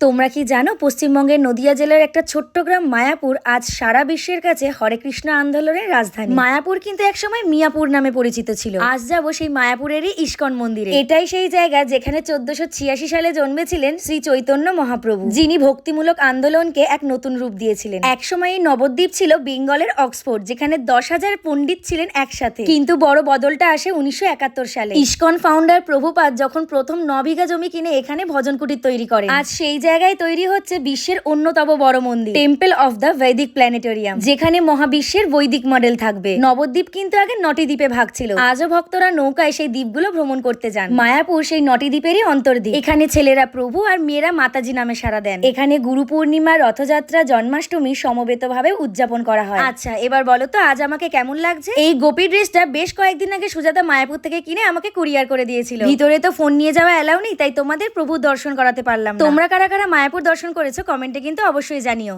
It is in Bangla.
তোমরা কি জানো পশ্চিমবঙ্গের নদিয়া জেলার একটা ছোট্ট গ্রাম মায়াপুর আজ সারা বিশ্বের কাছে হরে কৃষ্ণ আন্দোলনের রাজধানী? মায়াপুর কিন্তু একসময় মিয়াপুর নামে পরিচিত ছিল। আজ যাব সেই মায়াপুরেরই ইস্কন মন্দিরে। এটাই সেই জায়গা যেখানে চোদ্দশো ছিয়াশি সালে জন্মেছিলেন শ্রী চৈতন্য মহাপ্রভু। যিনি ভক্তিমূলক আন্দোলনকে এক নতুন রূপ দিয়েছিলেন। একসময় এই নবদ্বীপ ছিল বেঙ্গলের অক্সফোর্ড, যেখানে দশ হাজার পণ্ডিত ছিলেন একসাথে। কিন্তু বড় বদলটা আসে উনিশশো একাত্তর সালে। ইস্কন ফাউন্ডার প্রভুপাত যখন প্রথম ন বিঘা জমি কিনে এখানে ভজন কুটির তৈরি করেন। আজ সেই জায়গায় তৈরি হচ্ছে বিশ্বের অন্যতম বড় মন্দির temple of the Vedic planetarium যেখানে মহাবিশ্বের বৈদিক মডেল থাকবে। নবদ্বীপ কিন্তু আগে নটি দ্বীপে ভাগ ছিল। আজও ভক্তরা নৌকায় সেই দ্বীপগুলো ভ্রমণ করতে যান। মায়াপুর সেই নটি দ্বীপেরই অন্তর্দ্বীপ। এখানে ছেলেরা প্রভু আর মেয়েরা মাতাজি নামে সারা দেন। এখানে গুরু পূর্ণিমা, রথযাত্রা, জন্মাষ্টমী সমবেতভাবে উদযাপন করা হয়। আচ্ছা এবার বলো তো, আজ আমাকে কেমন লাগছে? এই গোপী ড্রেসটা বেশ কয়েকদিন আগে সুজাতা মায়াপুর থেকে কিনে আমাকে কুরিয়ার করে দিয়েছিল। ভিতরে তো ফোন নিয়ে যাওয়া এলাও নেই, তাই তোমাদের প্রভু দর্শন করাতে পারলাম তোমরা কারা কারা মায়াপুর দর্শন করেছ কমেন্টে কিন্তু অবশ্যই জানিও।